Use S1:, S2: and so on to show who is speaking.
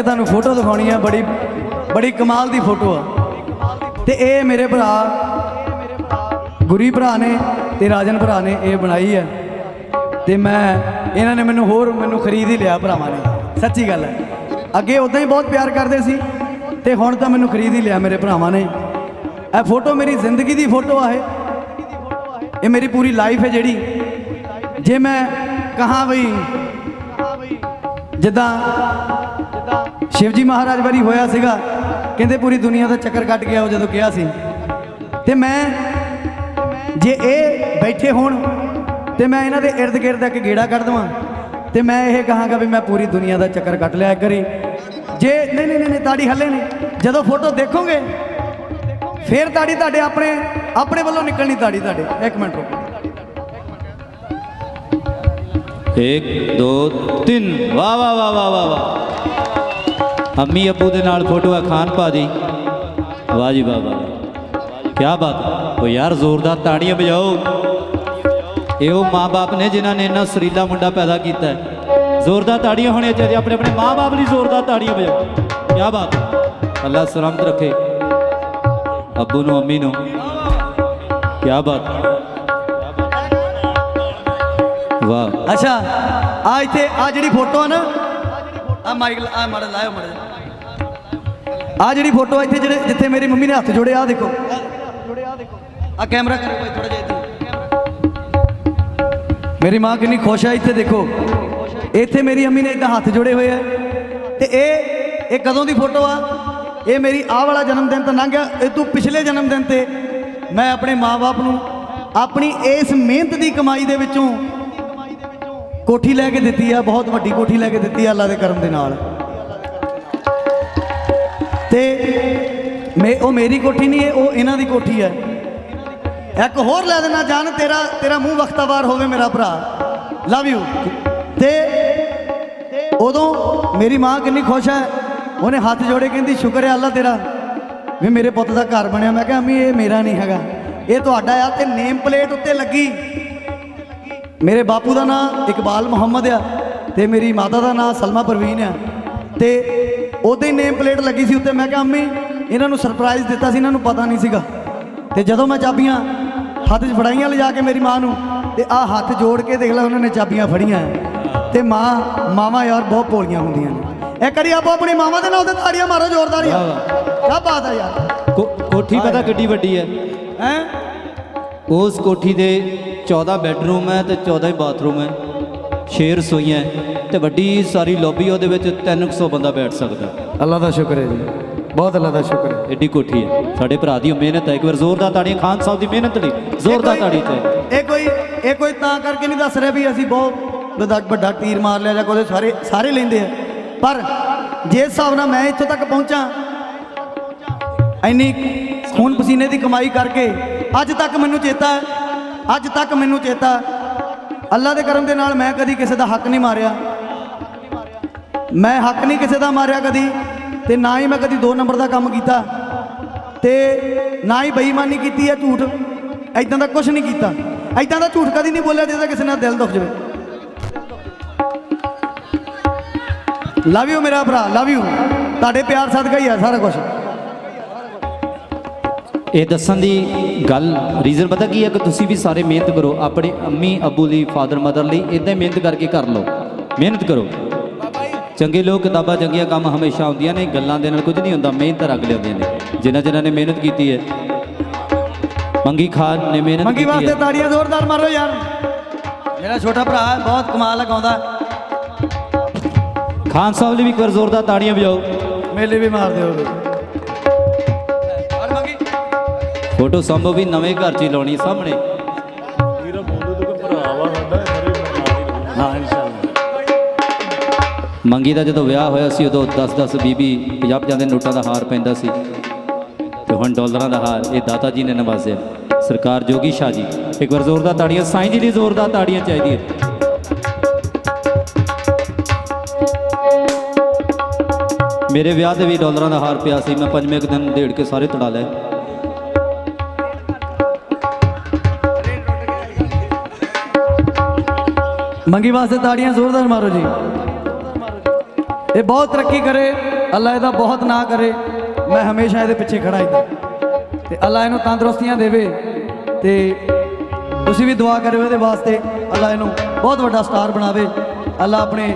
S1: ਤੁਹਾਨੂੰ ਫੋਟੋ ਦਿਖਾਉਣੀ ਹੈ ਬੜੀ ਬੜੀ ਕਮਾਲ ਦੀ ਫੋਟੋ ਆ। ਤੇ ਇਹ ਮੇਰੇ ਭਰਾ, ਗੁਰੀ ਭਰਾ ਨੇ ਤੇ ਰਾਜਨ ਭਰਾ ਨੇ ਇਹ ਬਣਾਈ ਹੈ ਤੇ ਮੈਂ, ਇਹਨਾਂ ਨੇ ਮੈਨੂੰ ਹੋਰ ਮੈਨੂੰ ਖਰੀਦ ਹੀ ਲਿਆ ਭਰਾਵਾਂ ਨੇ। ਸੱਚੀ ਗੱਲ ਹੈ ਅੱਗੇ ਉਦਾਂ ਹੀ ਬਹੁਤ ਪਿਆਰ ਕਰਦੇ ਸੀ, ਤੇ ਹੁਣ ਤਾਂ ਮੈਨੂੰ ਖਰੀਦ ਹੀ ਲਿਆ ਮੇਰੇ ਭਰਾਵਾਂ ਨੇ। ਇਹ ਫੋਟੋ ਮੇਰੀ ਜ਼ਿੰਦਗੀ ਦੀ ਫੋਟੋ ਆ ਇਹ। ਇਹ ਮੇਰੀ ਪੂਰੀ ਲਾਈਫ ਹੈ ਜਿਹੜੀ। ਜੇ ਮੈਂ ਕਹਾਂ ਬਈ, ਜਿੱਦਾਂ ਸ਼ਿਵਜੀ ਮਹਾਰਾਜ ਵਾਰੀ ਹੋਇਆ ਸੀਗਾ ਕਹਿੰਦੇ ਪੂਰੀ ਦੁਨੀਆ ਦਾ ਚੱਕਰ ਕੱਟ ਗਿਆ ਉਹ ਜਦੋਂ ਕਿਹਾ ਸੀ। ਤੇ ਮੈਂ ਜੇ ਇਹ ਬੈਠੇ ਹੋਣ ਤੇ ਮੈਂ ਇਹਨਾਂ ਦੇ ਇਰਦ ਗਿਰਦ ਇੱਕ ਗੇੜਾ ਕੱਢ ਦਵਾਂ ਤੇ ਮੈਂ ਇਹ ਕਹਾਂਗਾ ਵੀ ਮੈਂ ਪੂਰੀ ਦੁਨੀਆ ਦਾ ਚੱਕਰ ਕੱਟ ਲਿਆ ਕਰੀ। ਜੇ ਨਹੀਂ ਨਹੀਂ ਨਹੀਂ ਨਹੀਂ, ਤਾੜੀ ਹੱਲੇ ਨਹੀਂ। ਜਦੋਂ ਫੋਟੋ ਦੇਖੋਗੇ ਫੇਰ ਤਾੜੀ ਤੁਹਾਡੇ ਆਪਣੇ ਆਪਣੇ ਵੱਲੋਂ ਨਿਕਲਣੀ ਤਾੜੀ ਤੁਹਾਡੇ। ਇੱਕ ਮਿੰਟ ਰੁਕੋ।
S2: ਇੱਕ ਦੋ ਤਿੰਨ। ਵਾਹ ਵਾਹ ਵਾਹ ਵਾਹ ਵਾਹ ਵਾਹ। ਅੰਮੀ ਅੱਬੂ ਦੇ ਨਾਲ ਫੋਟੋ ਆ, ਖਾਨ ਪਾ ਦੀ। ਵਾਹ ਜੀ ਵਾਹ ਵਾਹ। ਕੀ ਬਾਤ ਉਹ ਯਾਰ, ਜ਼ੋਰਦਾਰ ਤਾੜੀਆਂ ਵਜਾਓ। ਇਹ ਉਹ ਮਾਪੇ ਨੇ ਜਿਨ੍ਹਾਂ ਨੇ ਇੰਨਾ ਸਰੀਲਾ ਮੁੰਡਾ ਪੈਦਾ ਕੀਤਾ ਹੈ। ਜ਼ੋਰਦਾਰ ਤਾੜੀਆਂ ਹੋਣੀਆਂ ਚਾਹੀਦੀਆਂ। ਆਪਣੇ ਆਪਣੇ ਮਾਪੇ ਲਈ ਜ਼ੋਰਦਾਰ ਤਾੜੀਆਂ ਵਜਾਓ। ਕੀ ਬਾਤ ਅੱਲਾ ਸਲਾਮਤ ਰੱਖੇ। ਅੱਬੂ ਨੂੰ, ਅੰਮੀ ਨੂੰ। ਕੀ ਬਾਤ ਵਾਹ।
S1: ਅੱਛਾ, ਆ ਇੱਥੇ, ਆ ਜਿਹੜੀ ਫੋਟੋ ਆ ਨਾ ਆ ਮਾਈਕ ਆ ਮੜ ਲਾਇਓ ਮੜ ਆ ਜਿਹੜੀ ਫੋਟੋ ਇੱਥੇ ਜਿਹੜੇ ਜਿੱਥੇ ਮੇਰੀ ਮੰਮੀ ਨੇ ਹੱਥ ਜੋੜੇ ਆ ਦੇਖੋ। ਆ ਕੈਮਰਾ ਕਰੋ ਭਾਈ ਥੋੜਾ ਜਿਹਾ ਇੱਥੇ। ਮੇਰੀ ਮਾਂ ਕਿੰਨੀ ਖੁਸ਼ ਆ ਇੱਥੇ ਦੇਖੋ। ਇੱਥੇ ਮੇਰੀ ਅੰਮੀ ਨੇ ਇਦਾਂ ਹੱਥ ਜੋੜੇ ਹੋਏ ਆ। ਤੇ ਇਹ ਇਹ ਕਦੋਂ ਦੀ ਫੋਟੋ ਆ? ਇਹ ਮੇਰੀ ਆਹ ਵਾਲਾ ਜਨਮ ਦਿਨ ਤਾਂ ਲੰਘ ਗਿਆ ਇਹ ਤੋਂ ਪਿਛਲੇ ਜਨਮ ਦਿਨ ਤੇ ਮੈਂ ਆਪਣੇ ਮਾਪੇ ਨੂੰ ਆਪਣੀ ਇਸ ਮਿਹਨਤ ਦੀ ਕਮਾਈ ਦੇ ਵਿੱਚੋਂ ਕੋਠੀ ਲੈ ਕੇ ਦਿੱਤੀ ਆ, ਬਹੁਤ ਵੱਡੀ ਕੋਠੀ ਲੈ ਕੇ ਦਿੱਤੀ ਆ ਅੱਲਾ ਦੇ ਕਰਮ ਦੇ ਨਾਲ। ਤੇ ਮੈਂ ਉਹ ਮੇਰੀ ਕੋਠੀ ਨਹੀਂ ਹੈ, ਉਹ ਇਹਨਾਂ ਦੀ ਕੋਠੀ ਹੈ। ਇੱਕ ਹੋਰ ਲੈ ਦੇਣਾ, ਜਾਨ, ਤੇਰਾ ਤੇਰਾ ਮੂੰਹ ਵਖਤਾਵਾਰ ਹੋਵੇ ਮੇਰਾ ਭਰਾ। ਲਵ ਯੂ ਤੇ ਉਦੋਂ ਮੇਰੀ ਮਾਂ ਕਿੰਨੀ ਖੁਸ਼ ਹੈ, ਉਹਨੇ ਹੱਥ ਜੋੜੇ ਕਹਿੰਦੀ, ਸ਼ੁਕਰ ਹੈ ਅੱਲਾ ਤੇਰਾ ਵੀ ਮੇਰੇ ਪੁੱਤ ਦਾ ਘਰ ਬਣਿਆ। ਮੈਂ ਕਿਹਾ, ਅਮੀ, ਇਹ ਮੇਰਾ ਨਹੀਂ ਹੈਗਾ। ਇਹ ਤੁਹਾਡਾ ਆ ਤੇ ਨੇਮ ਪਲੇਟ ਉੱਤੇ ਲੱਗੀ। ਮੇਰੇ ਬਾਪੂ ਦਾ ਨਾਮ ਇਕਬਾਲ ਮੁਹੰਮਦ ਆ ਤੇ ਮੇਰੀ ਮਾਤਾ ਦਾ ਨਾਮ ਸਲਮਾ ਪਰਵੀਨ ਆ। ਤੇ ਉਹਦੇ ਨੇਮ ਪਲੇਟ ਲੱਗੀ ਸੀ ਉੱਤੇ ਮੈਂ ਕਿਹਾ ਅੰਮੀ ਇਹਨਾਂ ਨੂੰ ਸਰਪ੍ਰਾਈਜ਼ ਦਿੱਤਾ ਸੀ ਇਹਨਾਂ ਨੂੰ ਪਤਾ ਨਹੀਂ ਸੀਗਾ। ਤੇ ਜਦੋਂ ਮੈਂ ਚਾਬੀਆਂ ਹੱਥ 'ਚ ਫੜਾਈਆਂ ਲਿਜਾ ਕੇ ਮੇਰੀ ਮਾਂ ਨੂੰ ਤੇ ਆ ਹੱਥ ਜੋੜ ਕੇ ਦੇਖ ਲੈ ਉਹਨਾਂ ਨੇ ਚਾਬੀਆਂ ਫੜੀਆਂ ਤੇ ਮਾਂ ਮਾਵਾਂ ਯਾਰ ਬਹੁਤ ਭੋਲੀਆਂ ਹੁੰਦੀਆਂ ਨੇ। ਇੱਕ ਵਾਰੀ ਆਪੋ ਆਪਣੀ ਮਾਵਾਂ ਦੇ ਨਾਲ ਤੇ ਤਾੜੀਆਂ ਮਾਰੋ ਜ਼ੋਰਦਾਰ ਯਾਰ ਕੀ ਬਾਤ ਹੈ ਯਾਰ।
S2: ਕੋਠੀ ਪਤਾ ਕਿੱਡੀ ਵੱਡੀ ਹੈ
S1: ਹੈ?
S2: ਉਸ ਕੋਠੀ ਦੇ 14 ਬੈੱਡਰੂਮ ਹੈ ਤੇ 14 ਹੀ ਬਾਥਰੂਮ ਹੈ। 6 ਰਸੋਈਆਂ ਤੇ ਵੱਡੀ ਸਾਰੀ ਲੌਬੀ ਉਹਦੇ ਵਿੱਚ 300 ਬੰਦਾ ਬੈਠ ਸਕਦਾ।
S1: ਅੱਲਾ ਦਾ ਸ਼ੁਕਰ ਹੈ ਜੀ। ਬਹੁਤ ਅੱਲਾ ਦਾ ਸ਼ੁਕਰ ਹੈ।
S2: ਐਡੀ ਕੋਠੀ ਹੈ। ਸਾਡੇ ਭਰਾ ਦੀ ਮਿਹਨਤ ਹੈ। ਇੱਕ ਵਾਰ ਜ਼ੋਰਦਾਰ ਤਾੜੀਆਂ ਖਾਨ ਸਾਹਿਬ ਦੀ ਮਿਹਨਤ ਲਈ ਜ਼ੋਰਦਾਰ ਤਾੜੀ ਚਾਹੀਦੀ
S1: ਇਹ ਕੋਈ ਇਹ ਕੋਈ ਤਾਂ ਕਰਕੇ ਨਹੀਂ ਦੱਸ ਰਿਹਾ ਵੀ ਅਸੀਂ ਬਹੁਤ ਵੱਡਾ ਤੀਰ ਮਾਰ ਲਿਆ ਜਾਂ ਕੋਈ ਸਾਰੇ ਸਾਰੇ ਲੈਂਦੇ ਆ। ਪਰ ਜੇ ਹਿਸਾਬ ਨਾਲ ਮੈਂ ਇੱਥੋਂ ਤੱਕ ਪਹੁੰਚਾਂ ਇੰਨੀ ਖੂਨ ਪਸੀਨੇ ਦੀ ਕਮਾਈ ਕਰਕੇ ਅੱਜ ਤੱਕ ਮੈਨੂੰ ਚੇਤਾ ਅੱਜ ਤੱਕ ਮੈਨੂੰ ਚੇਤਾ ਅੱਲਾ ਦੇ ਕਰਮ ਦੇ ਨਾਲ ਮੈਂ ਕਦੀ ਕਿਸੇ ਦਾ ਹੱਕ ਨਹੀਂ ਮਾਰਿਆ। ਮੈਂ ਹੱਕ ਨਹੀਂ ਕਿਸੇ ਦਾ ਮਾਰਿਆ ਕਦੀ ਤੇ ਨਾ ਹੀ ਮੈਂ ਕਦੀ ਦੋ ਨੰਬਰ ਦਾ ਕੰਮ ਕੀਤਾ ਤੇ ਨਾ ਹੀ ਬੇਈਮਾਨੀ ਕੀਤੀ ਹੈ ਝੂਠ। ਐਦਾਂ ਦਾ ਕੁਝ ਨਹੀਂ ਕੀਤਾ। ਐਦਾਂ ਦਾ ਝੂਠ ਕਦੀ ਨਹੀਂ ਬੋਲਿਆ ਜਿਹਦਾ ਕਿਸੇ ਨਾਲ ਦਿਲ ਦੁਖ ਜਾਵੇ। ਲਵ ਯੂ ਮੇਰਾ ਭਰਾ ਲਵ ਯੂ ਤੁਹਾਡੇ ਪਿਆਰ ਸਦਕਾ ਹੀ ਆ ਸਾਰਾ ਕੁਝ
S2: ਇਹ ਦੱਸਣ ਦੀ ਗੱਲ ਰੀਜ਼ਨ ਪਤਾ ਕੀ ਹੈ ਕਿ ਤੁਸੀਂ ਵੀ ਸਾਰੇ ਮਿਹਨਤ ਕਰੋ ਆਪਣੇ ਅੰਮੀ ਅੱਬੂ ਲਈ ਫਾਦਰ ਮਦਰ ਲਈ ਇਦਾਂ ਮਿਹਨਤ ਕਰਕੇ ਕਰ ਲਓ। ਮਿਹਨਤ ਕਰੋ। ਚੰਗੇ ਲੋਕ ਕਿਤਾਬਾਂ ਚੰਗੀਆਂ ਕੰਮ ਹਮੇਸ਼ਾ ਆਉਂਦੀਆਂ ਨੇ ਗੱਲਾਂ ਦੇ ਨਾਲ ਕੁਝ ਨਹੀਂ ਹੁੰਦਾ ਮਿਹਨਤ ਰੱਖ ਲਿਆਉਂਦੀਆਂ ਨੇ। ਜਿਨ੍ਹਾਂ ਜਿਨ੍ਹਾਂ ਨੇ ਮਿਹਨਤ ਕੀਤੀ ਹੈ। ਮੰਗੀ ਖਾਨ ਨੇ ਮਿਹਨਤ
S1: ਮੰਗੀ ਵਾਸਤੇ ਤਾੜੀਆਂ ਜ਼ੋਰਦਾਰ ਮਾਰੋ ਯਾਰ। ਮੇਰਾ ਛੋਟਾ ਭਰਾ ਹੈ, ਬਹੁਤ ਕਮਾਲ ਲਗਾਉਂਦਾ
S2: ਖਾਨ ਸਾਹਿਬ ਲਈ ਵੀ ਇੱਕ ਵਾਰ ਜ਼ੋਰਦਾਰ ਤਾੜੀਆਂ ਵਜਾਓ।
S1: ਮੇਲੇ ਵੀ ਮਾਰ ਦਿਓ
S2: ਫੋਟੋ ਸੰਭਵ ਵੀ ਨਵੇਂ ਘਰ 'ਚ ਹੀ ਲਾਉਣੀ ਸਾਹਮਣੇ।
S1: ਹਾਂ ਇਨਸ਼ਾਅੱਲਾ।
S2: ਮੰਗੀ ਦਾ ਜਦੋਂ ਵਿਆਹ ਹੋਇਆ ਸੀ ਉਦੋਂ 10 10 20 20 50 50 ਦੇ ਨੋਟਾਂ ਦਾ ਹਾਰ ਪੈਂਦਾ ਸੀ। ਤੇ ਹੁਣ ਡਾਲਰਾਂ ਦਾ ਹਾਰ ਇਹ ਦਾਤਾ ਜੀ ਨੇ ਨਵਾਜ਼ਿਆ। ਸਰਕਾਰ ਜੋਗੀ ਸ਼ਾਹ ਜੀ। ਇੱਕ ਵਾਰ ਜ਼ੋਰਦਾਰ ਤਾੜੀਆਂ ਸਾਈਂ ਜੀ ਲਈ ਜ਼ੋਰਦਾਰ ਤਾੜੀਆਂ ਚਾਹੀਦੀਆਂ। ਮੇਰੇ ਵਿਆਹ ਤੇ ਵੀ ਡਾਲਰਾਂ ਦਾ ਹਾਰ ਪਿਆ ਸੀ ਮੈਂ ਪੰਜਵੇਂ ਕੁ ਦਿਨ ਢੇੜ ਕੇ ਸਾਰੇ ਤੜਾ ਲਏ।
S1: ਮੰਗੀ ਵਾਸਤੇ ਤਾੜੀਆਂ ਜ਼ੋਰਦਾਰ ਮਾਰੋ ਜੀ। ਇਹ ਬਹੁਤ ਤਰੱਕੀ ਕਰੇ, ਅੱਲਾ ਇਹਦਾ ਬਹੁਤ ਨਾ ਕਰੇ। ਮੈਂ ਹਮੇਸ਼ਾ ਇਹਦੇ ਪਿੱਛੇ ਖੜਾ ਇੱਦਾਂ ਤੇ ਅੱਲਾ ਇਹਨੂੰ ਤੰਦਰੁਸਤੀਆਂ ਦੇਵੇ ਤੇ ਤੁਸੀਂ ਵੀ ਦੁਆ ਕਰਿਓ ਇਹਦੇ ਵਾਸਤੇ। ਅੱਲਾ ਇਹਨੂੰ ਬਹੁਤ ਵੱਡਾ ਸਟਾਰ ਬਣਾਵੇ। ਅੱਲਾ ਆਪਣੇ